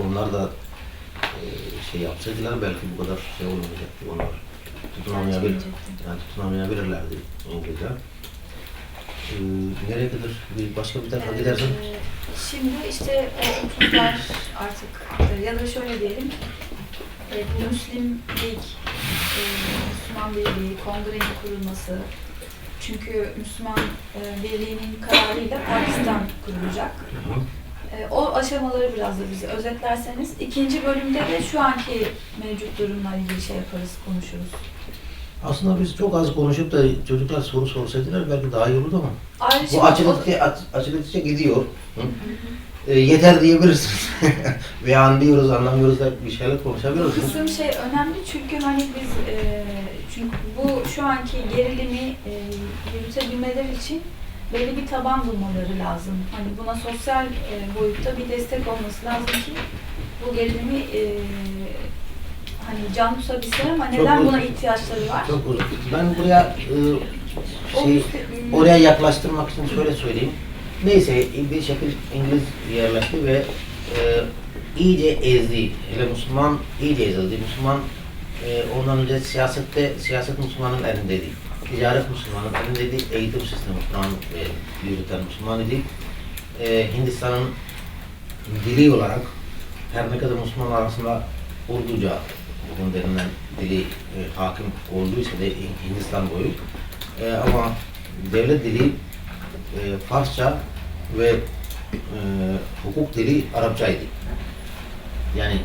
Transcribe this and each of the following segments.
onlar da e, şey yapsaydılar belki bu kadar şey olmayacaktı. Onlar tutunamayabilir, yani tutunamayabilirlerdi İngilizce. Ee, nereye kadar? Bir başka bir tarafa gidersen Ee, Şimdi işte o 30'lar artık e, ya da şöyle diyelim e, bu Müslim Lig, e, Müslüman Birliği, kongrenin kurulması çünkü Müslüman e, Birliği'nin kararıyla Pakistan kurulacak. E, O aşamaları biraz da bize özetlerseniz ikinci bölümde de şu anki mevcut durumla ilgili şey yaparız, konuşuruz. aslında biz çok az konuşup da çocuklar soru sorsaydılar belki daha iyi olurdu ama Ayrıca bu açılıkça, aç, açılıkça gidiyor. Hı? E, yeter diyebilirsiniz. Ve anlıyoruz, anlamıyoruz da bir şeyler Bu konuşabiliriz. kısım şey önemli çünkü hani biz e, çünkü bu şu anki gerilimi e, yürütebilmeleri için belli bir taban bulmaları lazım. Hani buna sosyal e, boyutta bir destek olması lazım ki bu gerilimi e, hani can tutabilsin ama Çok neden buna ihtiyaçları var? Çok uzun. Ben buraya e, şey, müste- oraya yaklaştırmak için şöyle söyleyeyim. Neyse bir şekilde İngiliz yerleşti ve e, iyice ezdi. Hele Müslüman iyice ezildi. Müslüman e, ondan önce siyasette, siyaset Müslümanın elindeydi. Ticaret Müslümanın elindeydi. Eğitim sistemi Kur'an e, yürüten Müslüman idi. E, Hindistan'ın dili olarak her ne kadar Müslüman arasında Urduca bugün denilen dili e, hakim olduysa da Hindistan boyu e, ama devlet dili e, Farsça ve e, hukuk dili Arapçaydı. Yani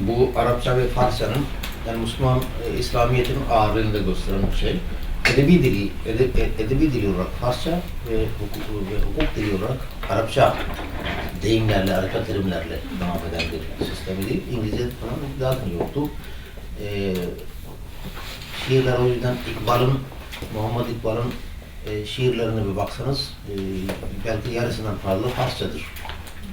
bu Arapça ve Farsçanın yani Müslüman e, İslamiyet'in ağırlığını da gösteren bir şey. Edebi dili, edeb, e- edebi dili olarak Farsça ve hukuk, ve hukuk dili olarak Arapça deyimlerle, arka terimlerle devam eden bir sistemi değil. İngilizce falan zaten yoktu. E, şiirler o yüzden İkbal'ın, Muhammed İkbal'ın e, şiirlerine bir baksanız e, belki yarısından fazla Farsçadır.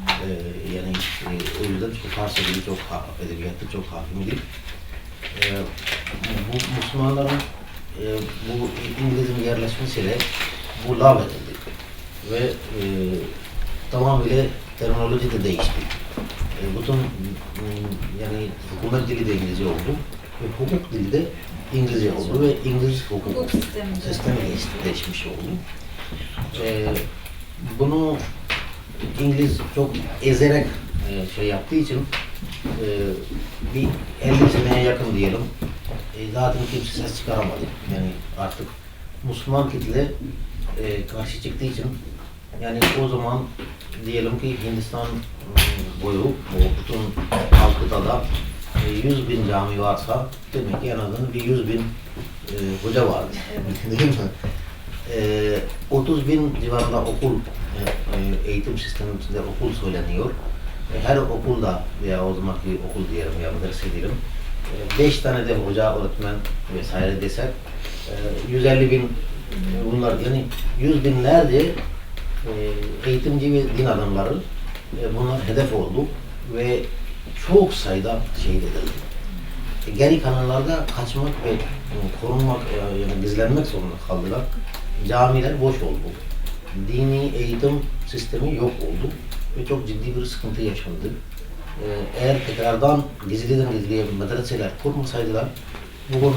E, yani e, o yüzden Farsça dili çok edebiyatta çok hakim idi. E, bu Müslümanların e, bu İngiliz'in yerleşmesiyle bu lav edildi. Ve e, tamamıyla terminoloji de değişti. E, bütün yani hükümet dili de İngilizce oldu ve hukuk dili de İngilizce oldu ve İngiliz hukuk Hukuk sistemi. sistemi değiş, değişmiş oldu. Ee, bunu İngiliz çok ezerek e, şey yaptığı için e, bir 50 seneye yakın diyelim e, zaten kimse ses çıkaramadı. Yani artık Müslüman kitle e, karşı çıktığı için yani o zaman diyelim ki Hindistan mm, boyu bu bütün alt kıtada e, 100 bin cami varsa demek ki en azından bir 100 bin e, hoca vardı. Değil mi? E, 30 bin civarında okul, e, e, eğitim sisteminin içinde okul söyleniyor. E, her okulda veya o zamanki okul diyelim ya medrese diyelim. 5 tane de hoca, öğretmen vesaire desek e, 150 bin e, bunlar yani yüz binlerce e, eğitimci ve din adamları e, bunlar hedef oldu ve çok sayıda şehit edildi. E, Geri kalanlarda kaçmak ve e, korunmak, e, yani gizlenmek zorunda kaldılar. Camiler boş oldu. Dini eğitim sistemi yok oldu ve çok ciddi bir sıkıntı yaşandı. E, Eğer tekrardan gizliden gizliye medreseler kurmasaydılar bugün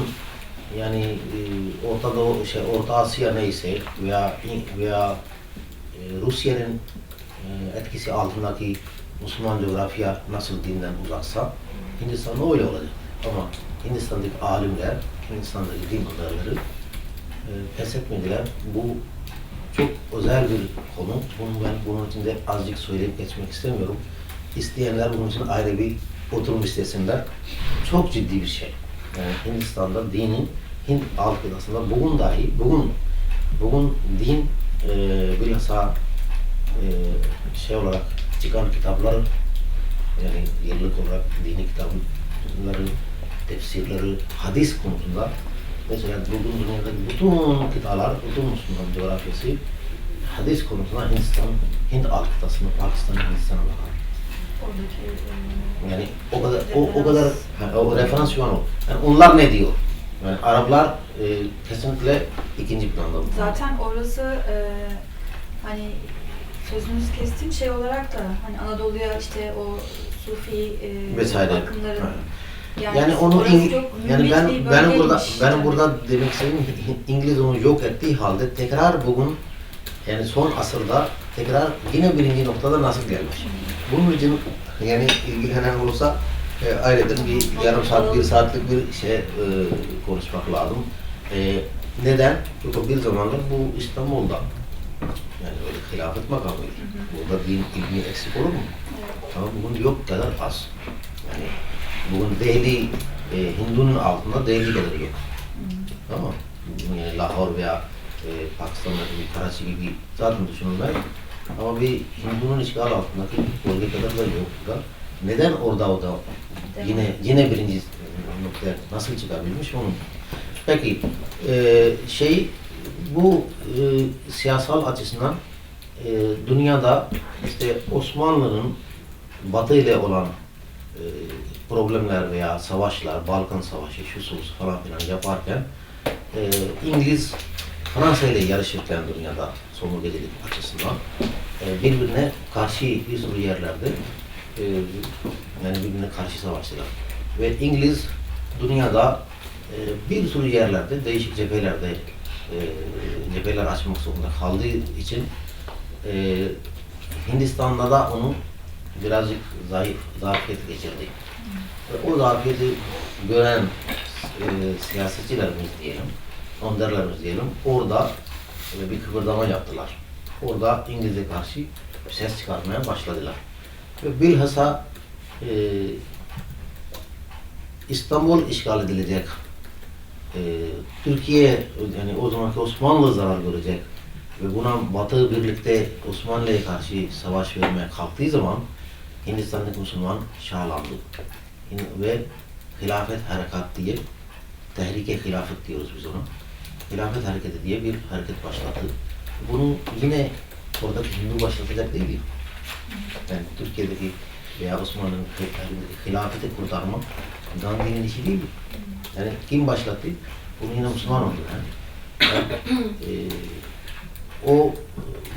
yani e, Orta Doğu, şey, Orta Asya neyse veya veya e, Rusya'nın e, etkisi altındaki Müslüman coğrafya nasıl dinden uzaksa Hindistan'da öyle olacak. Ama Hindistan'daki alimler, Hindistan'daki din adamları e, pes etmediler. Bu çok özel bir konu. Bunu ben bunun için de azıcık söyleyip geçmek istemiyorum. İsteyenler bunun için ayrı bir oturum istesinler. Çok ciddi bir şey. Yani Hindistan'da dinin Hint halk aslında bugün dahi bugün bugün din e, bilhassa e, şey olarak çıkan kitaplar yani yıllık olarak dini kitapları, tefsirleri, hadis konusunda mesela bugün dünyadaki bütün kitaplar, bütün Müslüman coğrafyası hadis konusunda Hindistan, Hint alt kıtasını, Pakistan, Hindistan'a bakar. Oradaki Yani o kadar o, o kadar ha, o referans şu an o. Yani onlar ne diyor? Yani Araplar e, kesinlikle ikinci planda. Zaten orası e, hani sözünüzü kestim şey olarak da hani Anadolu'ya işte o Sufi e, vesaire. akımların yani, Yani onu çok yani ben benim burada benim burada demek istediğim İngiliz onu yok ettiği halde tekrar bugün yani son asırda tekrar yine birinci noktada nasıl gelmiş? Bunun için yani ilgilenen olursa e, ayrıca bir yarım saat, bir saatlik bir şey e, konuşmak lazım. E, neden? Çünkü bir zamanlar bu İstanbul'da yani öyle hilafet makamıydı. Burada din ilmi eksik olur mu? Ama bugün yok kadar az. Yani bugün Delhi, e, Hindu'nun altında Delhi kadar yok. Tamam mı? Yani Lahore veya e, Pakistan'daki bir Karachi gibi zaten düşünülmez. Ama bir Hindu'nun işgal altındaki bölge kadar da yok da. Neden orada o da yine yine birinci noktaya nasıl çıkabilmiş onun? Peki e, şey bu e, siyasal açısından e, dünyada işte Osmanlı'nın Batı ile olan e, problemler veya savaşlar, Balkan Savaşı, şu su falan filan yaparken e, İngiliz Fransa ile yarışırken dünyada sömürgecilik açısından e, birbirine karşı bir sürü yerlerde e, yani birbirine karşı savaştılar. Ve İngiliz dünyada e, bir sürü yerlerde, değişik cephelerde e, cepheler açmak zorunda kaldığı için e, Hindistan'da da onu birazcık zayıf, zafiyet geçirdi. Ve o zafiyeti gören e, siyasetçilerimiz diyelim, önderlerimiz diyelim, orada e, bir kıpırdama yaptılar. Orada İngiliz'e karşı ses çıkarmaya başladılar. Ve bilhassa e, İstanbul işgal edilecek, e, Türkiye yani o zamanki Osmanlı zarar görecek ve buna Batı birlikte Osmanlı'ya karşı savaş vermeye kalktığı zaman Hindistan'daki Müslüman şahlandı. Ve hilafet harekat diye, tehrike hilafet diyoruz biz ona. Hilafet hareketi diye bir hareket başlattı. Bunu yine oradaki Hindu başlatacak değil. Yani Türkiye'deki veya Osmanlı'nın hi- hilafeti kurtarmak Gandhi'nin işi değil. Yani kim başlattı? Bunu yine Müslüman oldu. Yani. Yani, eee, o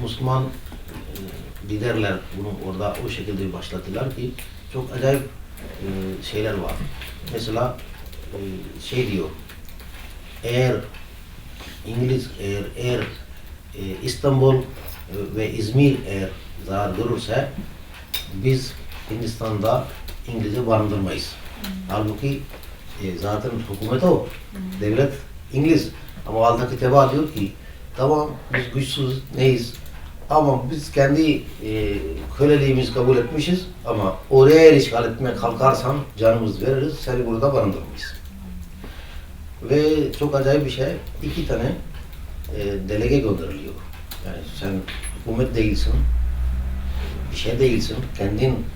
Müslüman e, liderler bunu orada o şekilde başlattılar ki çok acayip e, şeyler var. Mesela e, şey diyor, eğer İngiliz eğer, eğer e, İstanbul e, ve İzmir eğer zarar görürse biz Hindistan'da İngiliz'i barındırmayız. Halbuki e, zaten hükümet o. Devlet İngiliz. Ama aldaki teba diyor ki tamam biz güçsüz neyiz ama biz kendi e, köleliğimizi kabul etmişiz ama oraya eğer işgal etmeye kalkarsan canımız veririz seni burada barındırmayız. Ve çok acayip bir şey iki tane e, delege gönderiliyor. Yani sen hükümet değilsin, bir şey değilsin, kendin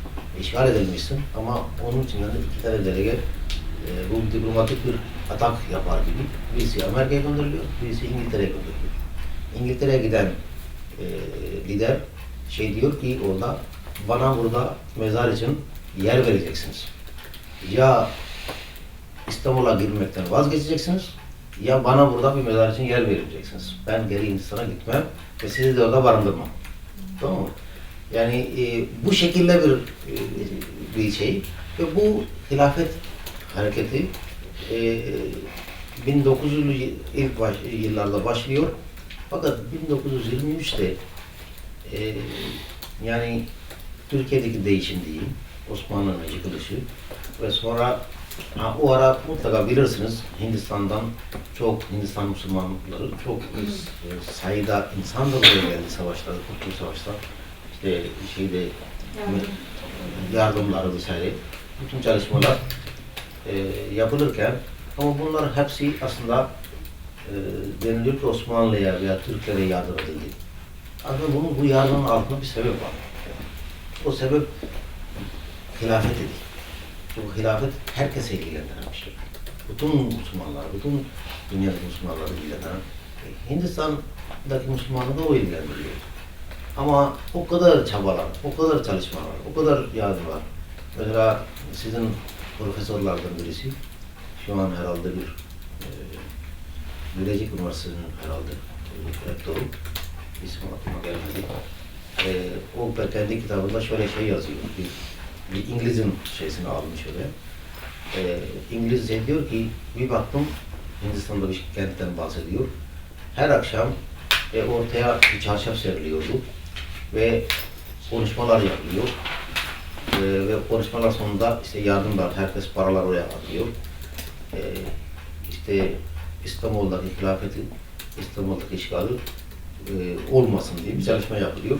işgal edilmişsin ama onun içinden de iki tane delege e, bu diplomatik bir atak yapar gibi. Birisi Amerika'ya gönderiliyor, birisi İngiltere'ye gönderiliyor. İngiltere'ye giden e, lider şey diyor ki orada bana burada mezar için yer vereceksiniz. Ya İstanbul'a girmekten vazgeçeceksiniz ya bana burada bir mezar için yer vereceksiniz. Ben geri Hindistan'a gitmem ve sizi de orada barındırmam. Tamam mı? Yani e, bu şekilde bir e, bir şey ve bu hilafet hareketi e, 1900'lü ilk baş, yıllarda başlıyor. Fakat 1923'te e, yani Türkiye'deki değişim değil, Osmanlı'nın yıkılışı ve sonra ha, o ara mutlaka bilirsiniz Hindistan'dan çok Hindistan Müslümanları çok e, sayıda insan da buraya geldi savaşlarda, Kurtuluş Savaş'ta işte şeyde Yardım. yardımları vesaire bütün çalışmalar e, yapılırken ama bunlar hepsi aslında e, deniliyor ki Osmanlı'ya veya Türklere yardım edildi. Aslında bunun bu yardımın altında bir sebep var. O sebep hilafet idi. Bu hilafet herkese ilgilendiren bir şey. Bütün Müslümanlar, bütün dünyadaki Müslümanları ilgilendiren. e, Hindistan'daki Müslümanları da o ilgilendiriyor. Ama o kadar çabalar, o kadar çalışmalar, o kadar yardımlar. Mesela sizin profesörlerden birisi, şu an herhalde bir e, Bilecik Üniversitesi'nin herhalde rektörü, ismi aklıma gelmedi. E, o kendi kitabında şöyle şey yazıyor. Bir bir İngiliz'in şeysini almış öyle. Ee, İngilizce diyor ki bir baktım Hindistan'da bir kentten bahsediyor. Her akşam e, ortaya bir çarşaf seriliyordu ve konuşmalar yapılıyor. Ee, ve konuşmalar sonunda işte yardım var, herkes paralar oraya atıyor. Ee, işte İstanbul'daki hilafeti, İstanbul'daki işgali e, olmasın diye bir çalışma yapılıyor.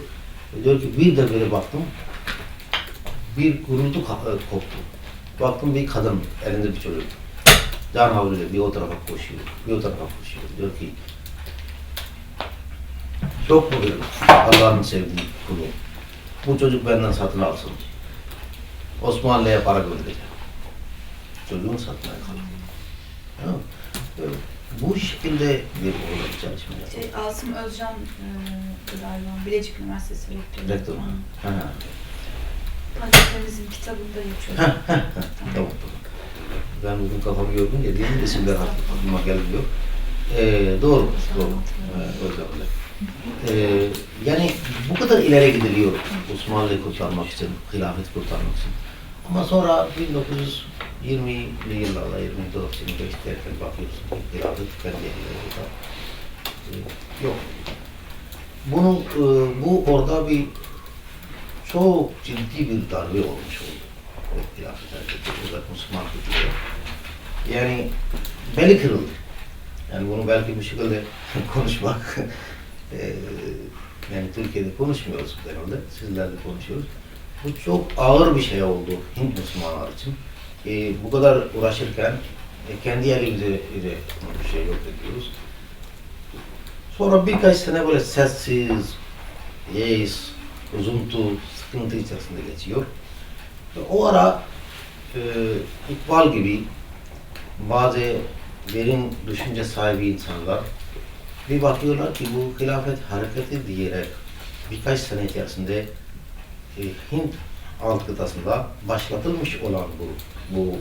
E, diyor ki bir de böyle baktım, bir gurultu e, koptu. Baktım bir kadın elinde bir çocuk. Can havluyla bir o tarafa koşuyor, bir o tarafa koşuyor. Diyor ki çok mu bir Allah'ın sevdiği kulu. Bu çocuk benden satın alsın. Osmanlı'ya para göndereceğim. Çocuğun satmaya. Ya, e, bu şekilde bir bir çalışma yapıyor. Şey, Asım Özcan e, galiba Bilecik Üniversitesi rektörü. Rektör. Hı. Ha, Hazretlerimizin kitabında geçiyor. Ha. Tamam, tamam. Ben bugün kafamı gördüm ya, diğer isimler aklıma gelmiyor. Ee, doğru, doğru. Ee, öyle öyle. Ee, yani bu kadar ileri gidiliyor Osmanlı'yı kurtarmak için, hilafet kurtarmak için. Ama sonra 1920'li yıllarda, 24 25 derken bakıyorsun hilafet kendi ellerinde ee, yok. Bunu, e, bu orada bir çok ciddi bir darbe olmuş oldu. O hilafet hareketi, özellikle Müslüman kültürü. Yani beli kırıldı. Yani bunu belki bir şekilde konuşmak, eee, yani Türkiye'de konuşmuyoruz genelde, sizlerle konuşuyoruz. Bu çok ağır bir şey oldu Hint Müslümanlar için. Eee, bu kadar uğraşırken e, kendi elimize ile bir şey yok ediyoruz. Sonra birkaç sene böyle sessiz, yeis, üzüntü, sıkıntı içerisinde geçiyor. O ara e, İkbal gibi bazı derin düşünce sahibi insanlar bir bakıyorlar ki bu hilafet hareketi diyerek birkaç sene içerisinde e, Hint alt kıtasında başlatılmış olan bu bu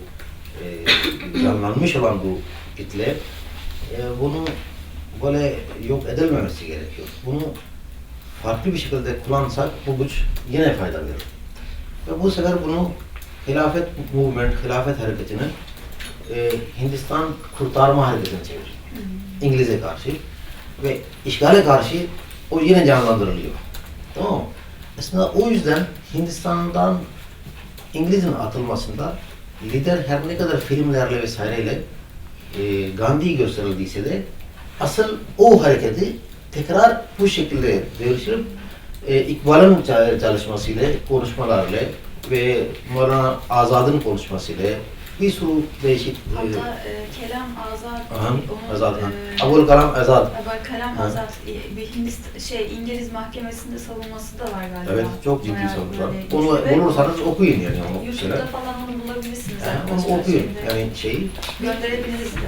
e, canlanmış olan bu kitle e, bunu böyle yok edilmemesi gerekiyor. Bunu farklı bir şekilde kullansak bu güç yine fayda verir. Ve bu sefer bunu hilafet movement, hilafet hareketini e, Hindistan kurtarma hareketine çevirir. İngiliz'e karşı ve işgale karşı o yine canlandırılıyor. Tamam mı? Aslında o yüzden Hindistan'dan İngiliz'in atılmasında lider her ne kadar filmlerle vesaireyle e, Gandhi gösterildiyse de asıl o hareketi tekrar bu şekilde devşirip e, İkbal'ın ça- çalışmasıyla, konuşmalarla ve Mevlana Azad'ın konuşmasıyla bir sürü değişik e, Hatta e, Kelam Azad, Aha, onun, Azad, ha. e, Abul Kalam Azad. Abul Kalam Ha. Azad e, bir Hindist şey İngiliz mahkemesinde savunması da var galiba. Evet, çok ciddi böyle Onu bulursanız okuyun yani o YouTube'da şeyler. falan onu bulabilirsiniz. Yani arkadaşlar onu okuyun. şimdi. Yani şeyi, Gönderebiliriz de.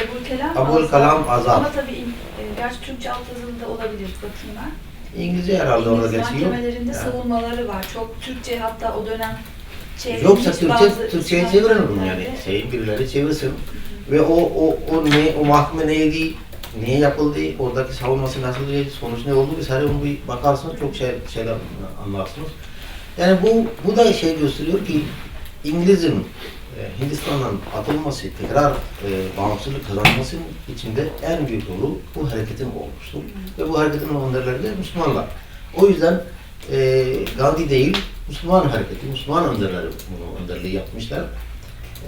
Ebul Kelam Abul. Kalam Azad. Ama tabii e, gerçi Türkçe altyazılı da olabilir. Bakayım ben. İngilizce herhalde orada İngiliz geçiyor. mahkemelerinde Yani. savunmaları var. Çok Türkçe hatta o dönem çevrilmiş Yoksa Türkçe, bazı Türkçe'ye çevirin bunu yani. yerlerde. Şey, birileri çevirsin. Ve o, o, o, ne, o mahkeme neydi, niye yapıldı, oradaki savunması nasıl, sonuç ne oldu vesaire onu bir bakarsınız çok şey, şeyler anlarsınız. Yani bu, bu da şey gösteriyor ki İngiliz'in e, Hindistan'dan atılması, tekrar e, bağımsızlık kazanmasının içinde en büyük rolü bu hareketin olmuştur. Ve bu hareketin önderleri de Müslümanlar. O yüzden e, Gandhi değil, Müslüman hareketi, Müslüman önderleri bunu önderliği yapmışlar.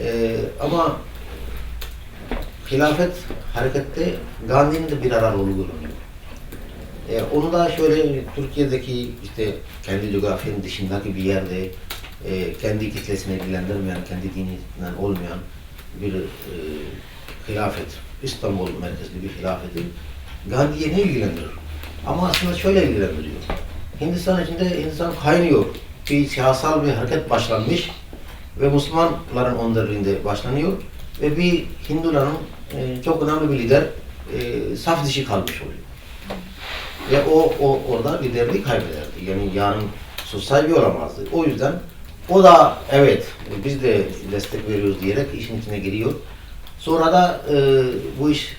E, ama hilafet harekette Gandhi'nin de bir ara rolü görünüyor. E, onu da şöyle Türkiye'deki işte kendi coğrafyanın dışındaki bir yerde e, kendi kitlesine ilgilendirmeyen, kendi dininden olmayan bir e, hilafet, İstanbul merkezli bir hilafeti Gandhi'ye ne ilgilendirir? Ama aslında şöyle ilgilendiriyor. Hindistan içinde insan kaynıyor. Bir siyasal bir hareket başlanmış ve Müslümanların önderliğinde başlanıyor ve bir Hinduların e, çok önemli bir lider e, saf dışı kalmış oluyor. Ve o, o orada liderliği kaybederdi. Yani yarın söz sahibi olamazdı. O yüzden o da evet biz de destek veriyoruz diyerek işin içine giriyor. Sonra da e, bu iş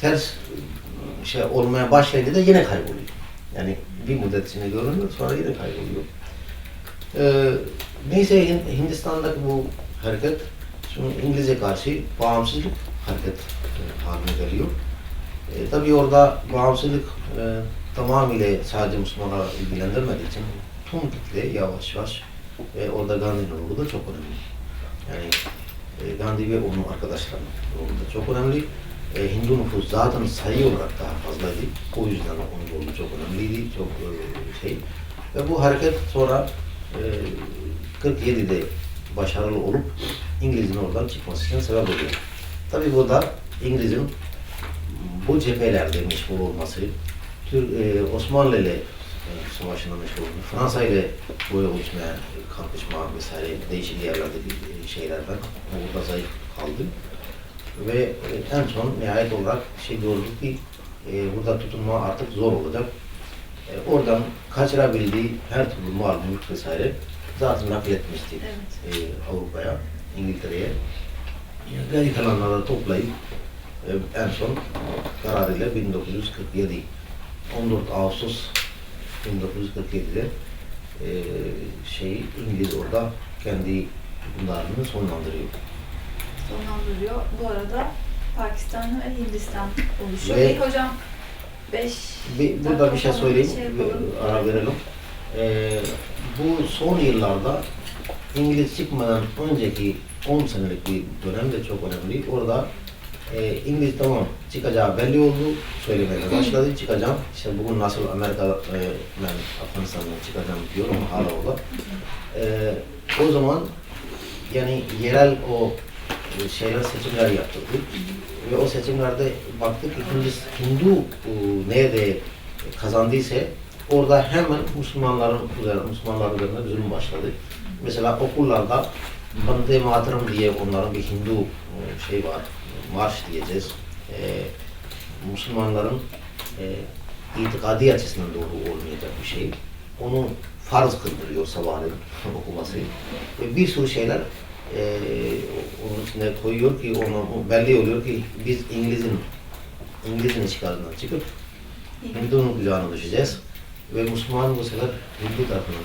ters e, şey olmaya başlayınca da yine kayboluyor. Yani bir müddet içinde görünüyor sonra yine kayboluyor. Ee, neyse Hin- Hindistan'daki bu hareket şimdi İngiliz'e karşı bağımsızlık hareket e, haline geliyor. E, tabii orada bağımsızlık e, tamamıyla sadece Müslümanlara ilgilendirmediği için tüm kitle yavaş yavaş ve orada Gandhi'nin ruhu da çok önemli. Yani e, Gandhi ve onun arkadaşlarının ruhu da çok önemli. E, Hindu nüfus zaten sayı olarak daha fazlaydı. O yüzden onun rolü çok önemliydi, çok e, şey. Ve bu hareket sonra e, 47'de başarılı olup İngiliz'in oradan çıkması için sebep oluyor. Tabii burada İngiliz'in bu cephelerde meşgul olması, Tür, e, Osmanlı ile e, savaşında meşgul olması, Fransa ile boya ölçmeye kalkışma vesaire değişik yerlerdeki e, şeylerden orada zayıf kaldı. Ve e, en son nihayet olarak şey gördük ki e, burada tutunma artık zor olacak. E, oradan kaçırabildiği her türlü mal, mülk vesaire zaten nakletmişti Evet. e, Avrupa'ya, İngiltere'ye. Geri kalanları toplayıp e, en son kararıyla 1947 14 Ağustos 1947'de e, şey İngiliz orada kendi hükümdarlığını sonlandırıyor. sonlandırıyor. Bu arada Pakistan ve Hindistan oluşuyor. Ve- Peki hocam 5 Bir, burada bir şey söyleyeyim, bir ara verelim. Ee, bu son yıllarda İngiliz çıkmadan önceki 10 senelik bir dönem de çok önemli. Orada e, İngiliz tamam çıkacağı belli oldu, söylemeye başladı. Çıkacağım, işte bugün nasıl Amerika, e, ben Afganistan'dan çıkacağım diyor ama hala orada. E, o zaman yani yerel o e, şeyler seçimler yaptırdık. Ve o seçimlerde baktık ki Hindu e, nerede kazandıysa orada hemen Müslümanların üzerine, Müslümanlar üzerine zulüm başladı. Mesela okullarda Bande Mataram diye onların bir Hindu e, şey var, marş diyeceğiz. E, Müslümanların e, itikadi açısından doğru olmayacak bir şey. Onu farz kıldırıyor sabahleyin okuması. Ve bir sürü şeyler e, onun içine koyuyor ki onu belli oluyor ki biz İngiliz'in İngiliz'in işgalinden çıkıp Hindu'nun kucağına düşeceğiz ve Müslüman bu sefer Hindu tarafından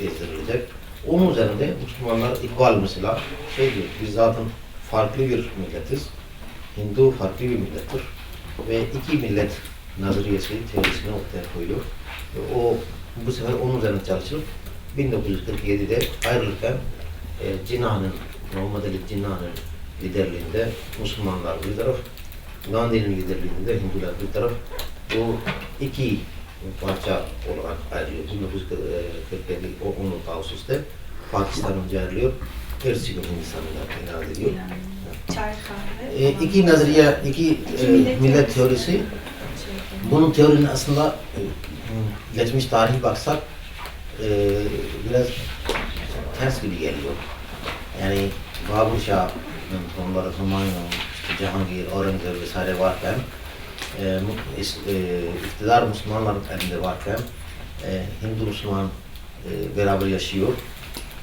ezdirilecek. Onun üzerinde Müslümanlar ikbal mesela şey diyor, biz zaten farklı bir milletiz. Hindu farklı bir millettir. Ve iki millet nazariyesi, teorisini ortaya koyuyor. Ve o bu sefer onun üzerine çalışılıp 1947'de ayrılırken e, Cinnah'ın, Muhammed Ali Cinnah'ın liderliğinde Müslümanlar bir taraf, Gandhi'nin liderliğinde Hindular bir taraf. Bu iki parça olarak ayrılıyor. 1947 o 10 Ağustos'ta Pakistan önce ayrılıyor. Ersi gün Hindistan'da ilan ediliyor. Çay kahve. E, iki nazariye, iki İki e, millet millet teorisi. Şey, Bunun teorinin aslında e, geçmiş tarihi baksak e, biraz ters gibi geliyor. Yani Babur Şah'ın onları Humayun, işte Cihangir, Aurangzeb vesaire varken e, e, iktidar Müslümanların elinde varken e, Hindu Müslüman e, beraber yaşıyor.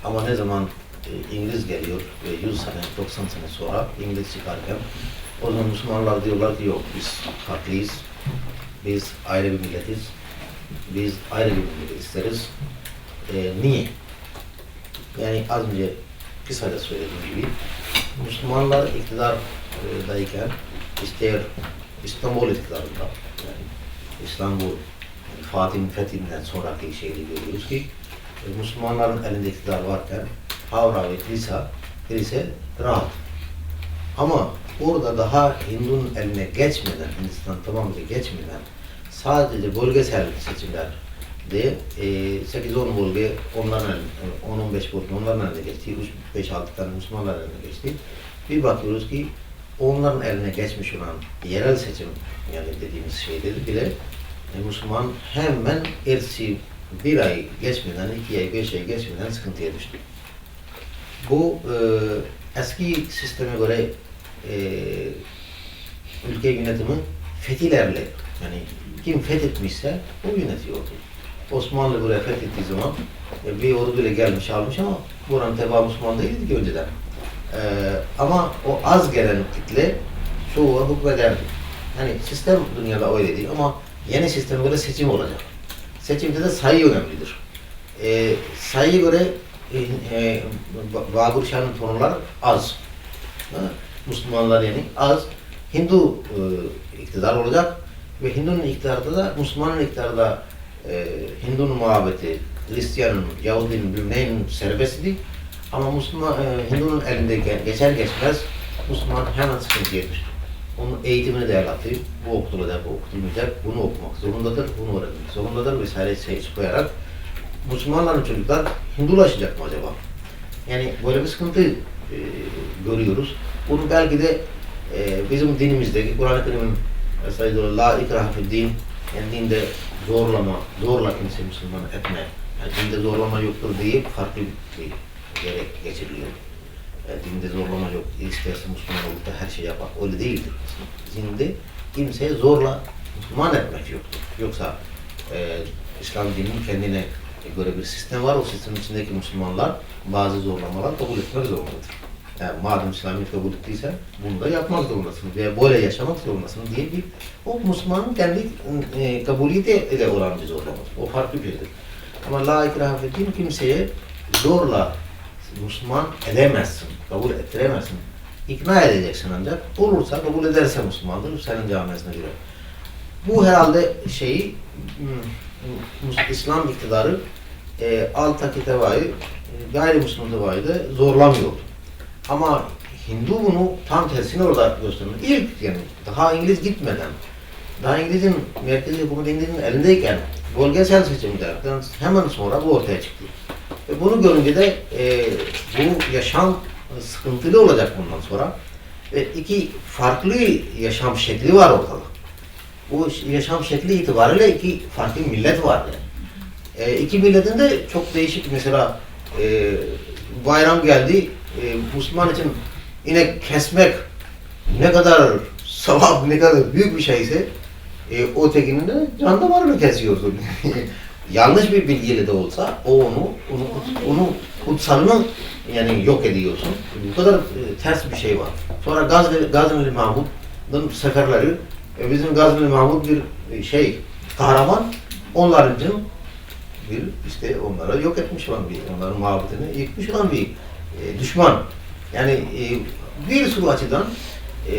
Ama ne zaman e, İngiliz geliyor ve 100 sene, 90 sene sonra İngiliz çıkarken o zaman Müslümanlar diyorlar ki yok biz farklıyız. Biz ayrı bir milletiz. Biz ayrı bir millet isteriz. E, niye? Yani az önce kısaca söylediğim gibi Müslümanlar iktidardayken ister İstanbul iktidarında yani İstanbul yani Fatih'in fethinden sonraki şeyi görüyoruz ki e, Müslümanların elinde iktidar varken Havra ve Kilisa, Kilise rahat. Ama orada daha Hindu'nun eline geçmeden, Hindistan tamamıyla geçmeden sadece bölgesel seçimler de e, 8-10 bölge onların elinde, 10-15 bölge onların eline geçti, 5-6 tane Müslümanların eline geçti. Bir bakıyoruz ki onların eline geçmiş olan yerel seçim yani dediğimiz şeyleri bile e, Müslüman hemen ersi bir ay geçmeden, iki ay, beş ay geçmeden sıkıntıya düştü. Bu e, eski sisteme göre e, ülke yönetimi fethilerle yani kim fethetmişse o yönetiyordu. Osmanlı buraya fethettiği zaman e, bir ordu bile gelmiş almış ama buranın teba Müslüman değildi ki önceden. E, ama o az gelen kitle çoğu hükmederdi. Yani sistem dünyada öyle değil ama yeni sisteme göre seçim olacak. Seçimde de sayı önemlidir. e, sayıya göre e, e, Ba- Babur Şah'ın torunları az. Müslümanlar yani az. Hindu e, iktidar olacak ve Hindu'nun iktidarda da Müslümanın iktidarda e, Hindu'nun muhabbeti, Hristiyan'ın, Yahudinin, Bürne'nin serbestti. Ama Müslüman, e, Hindu'nun elinde ge- geçer geçmez Müslüman hemen sıkıntıya düştü. Onun eğitimini değerlendirip bu okutulacak, bu okutulmayacak, bunu okumak zorundadır, bunu öğrenmek zorundadır vesaire şey koyarak Müslümanların çocuklar Hindulaşacak mı acaba? Yani böyle bir sıkıntı e, görüyoruz. Bunu belki de e, bizim dinimizdeki Kur'an-ı Kerim'in mesela la ikraha fid din yani dinde zorlama, zorla kimse Müslüman etme. Yani dinde zorlama yoktur deyip farklı bir yere geçiriliyor. Yani dinde zorlama yok. İsterse Müslüman olup da her şey yapar. Öyle değildir. Dinde kimseye zorla Müslüman etmek yoktur. Yoksa e, İslam dininin kendine göre bir sistem var. O sistemin içindeki Müslümanlar bazı zorlamalar kabul etmek zorundadır. Yani madem İslamiyet kabul ettiyse bunu da yapmak zorundasınız veya böyle yaşamak zorundasınız diye bir o Müslümanın kendi e, kabuliyetiyle olan bir zorlama. O farklı bir şeydir. Ama la ikraha din kimseye zorla Müslüman edemezsin, kabul ettiremezsin. İkna edeceksin ancak. Olursa kabul ederse Müslümandır, senin camiasına göre. Bu herhalde şeyi hmm, İslam iktidarı e, alttaki tevayı e, gayrimüslim tevayı zorlamıyordu. Ama Hindu bunu tam tersine orada gösteriyor. İlk yani daha İngiliz gitmeden, daha İngiliz'in merkezi hükümet İngiliz'in elindeyken bölgesel seçimlerden hemen sonra bu ortaya çıktı. Ve bunu görünce de e, bu yaşam sıkıntılı olacak bundan sonra. Ve iki farklı yaşam şekli var ortada. Bu yaşam şekli itibariyle iki farklı millet var yani. E, iki milletin de çok değişik mesela e, bayram geldi e, Müslüman için inek kesmek ne kadar sevap ne kadar büyük bir şeyse e, o tekinin de can damarını kesiyorsun. Yanlış bir bilgiyle de olsa o onu onu onu kutsalını yani yok ediyorsun. Bu kadar e, ters bir şey var. Sonra Gazni, Gazneli Mahmud'un seferleri e, bizim Gazneli Mahmud bir e, şey kahraman onların için bir işte onlara yok etmiş olan bir onların muhabbetini yıkmış olan bir e, düşman. Yani e, bir sürü açıdan e,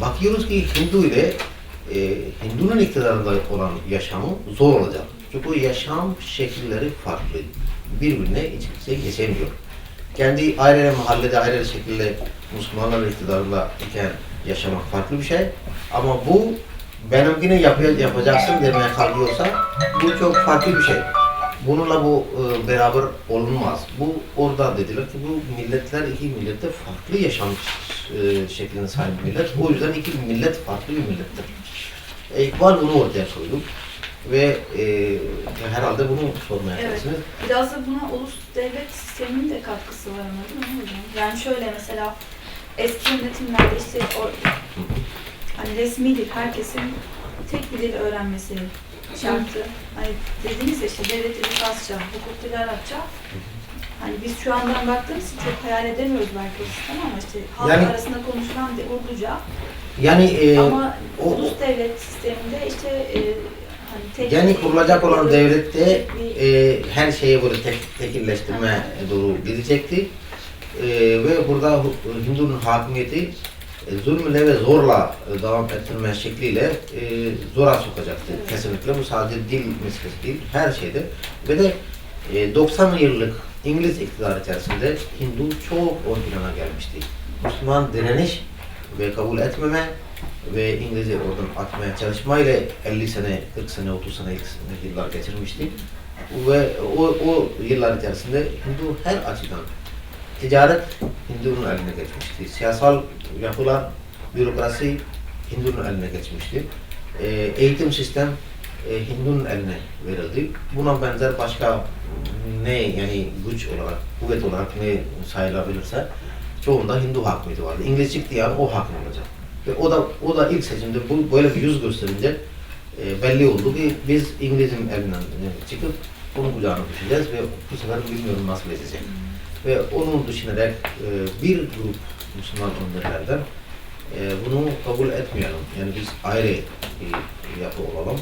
bakıyoruz ki Hindu ile e, Hindu'nun iktidarında olan yaşamı zor olacak. Çünkü yaşam şekilleri farklı. Birbirine iç içe geçemiyor. Kendi ayrı mahallede ayrı şekilde Müslümanlar iktidarında iken yaşamak farklı bir şey. Ama bu benimkini yap yapacaksın demeye kalkıyorsa bu çok farklı bir şey. Bununla bu e, beraber olunmaz. Bu orada dediler ki bu milletler iki millet de farklı yaşam e, şekline sahip millet. O yüzden iki millet farklı bir millettir. E, İkbal bunu ortaya koydu ve e, herhalde bunu sormaya Evet. çalıştınız. Biraz da buna ulus devlet sisteminin de katkısı var ama değil mi hocam? Yani şöyle mesela eski yönetimlerde işte o, hani resmi dil herkesin tek bir dil öğrenmesi şartı. Hani dediğiniz ya işte devlet dili Farsça, hukuk dili Arapça. Hani biz şu andan baktığımız için çok hayal edemiyoruz belki o sistemi ama işte halk Yani- arasında konuşulan dil Urduca. Yani e, ama o- ulus devlet sisteminde işte e, hani tek yani kurulacak olan devlette e, her şeye böyle tek, tekilleştirme doğru gidecekti. E, ve burada Hindu'nun hakimiyeti e, zulmüyle ve zorla e, devam ettirme şekliyle e, zora sokacaktı. Kesinlikle bu sadece dil meselesi değil, her şeyde. Ve de e, 90 yıllık İngiliz iktidar içerisinde Hindu çok ön plana gelmişti. Müslüman direniş ve kabul etmeme ve İngilizce oradan atmaya çalışmayla 50 sene, 40 sene, 30 sene yıllar geçirmişti. Ve o, o yıllar içerisinde Hindu her açıdan ticaret Hindu'nun eline geçmişti. Siyasal yapılar, bürokrasi Hindu'nun eline geçmişti. E, eğitim sistem e, Hindu'nun eline verildi. Buna benzer başka ne yani güç olarak, kuvvet olarak ne sayılabilirse çoğunda Hindu hakimiyeti vardı. İngiliz çıktı yani o hakim olacak. Ve o da o da ilk seçimde bu böyle bir yüz gösterince e, belli oldu ki biz İngiliz'in elinden çıkıp onun kucağına düşeceğiz ve bu sefer bilmiyorum nasıl edecek. Ve onun düşünerek e, bir grup Müslüman önderlerden e, bunu kabul etmeyelim. Yani biz ayrı bir yapı olalım.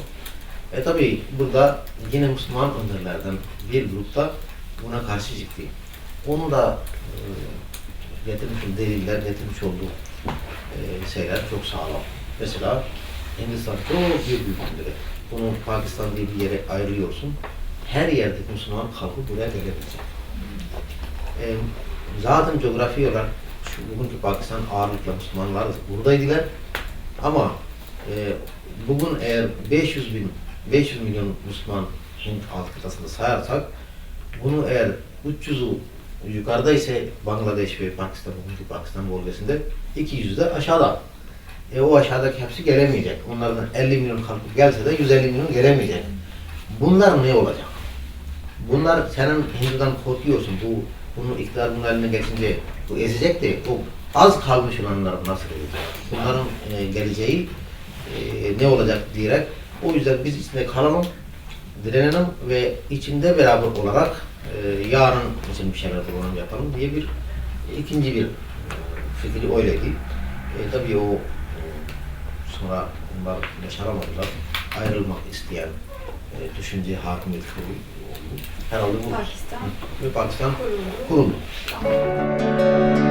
E tabi burada yine Müslüman önderlerden bir grupta buna karşı çıktı. Onu da e, getirmiş deliller, getirmiş olduğu e, şeyler çok sağlam. Mesela Hindistan çok büyük bir ülke. Bunu Pakistan diye bir yere ayırıyorsun. Her yerde Müslüman halkı buraya gelebilecek. E, zaten coğrafi olarak şu bugünkü Pakistan ağırlıkla Müslümanlar buradaydılar. Ama e, bugün eğer 500 bin 500 milyon Müslüman Hint alt kıtasında sayarsak bunu eğer 300'ü yukarıda ise Bangladeş ve Pakistan, bugünkü Pakistan bölgesinde 200 de aşağıda. E o aşağıdaki hepsi gelemeyecek. Onlardan 50 milyon halkı gelse de 150 milyon gelemeyecek. Bunlar ne olacak? Bunlar senin Hindu'dan korkuyorsun. Bu bunu iktidar bunun eline geçince bu ezecek de o az kalmış olanlar nasıl edecek? Bunların e, geleceği e, ne olacak diyerek o yüzden biz içinde kalalım, direnelim ve içinde beraber olarak e, yarın için bir şeyler program yapalım diye bir ikinci bir e, fikri öyleydi. E, tabii o e, sonra bunlar başaramadılar. Ayrılmak isteyen e, düşünce hakimiyeti oldu herhalde bu Pakistan, Pakistan kuruldu. kuruldu. Tamam.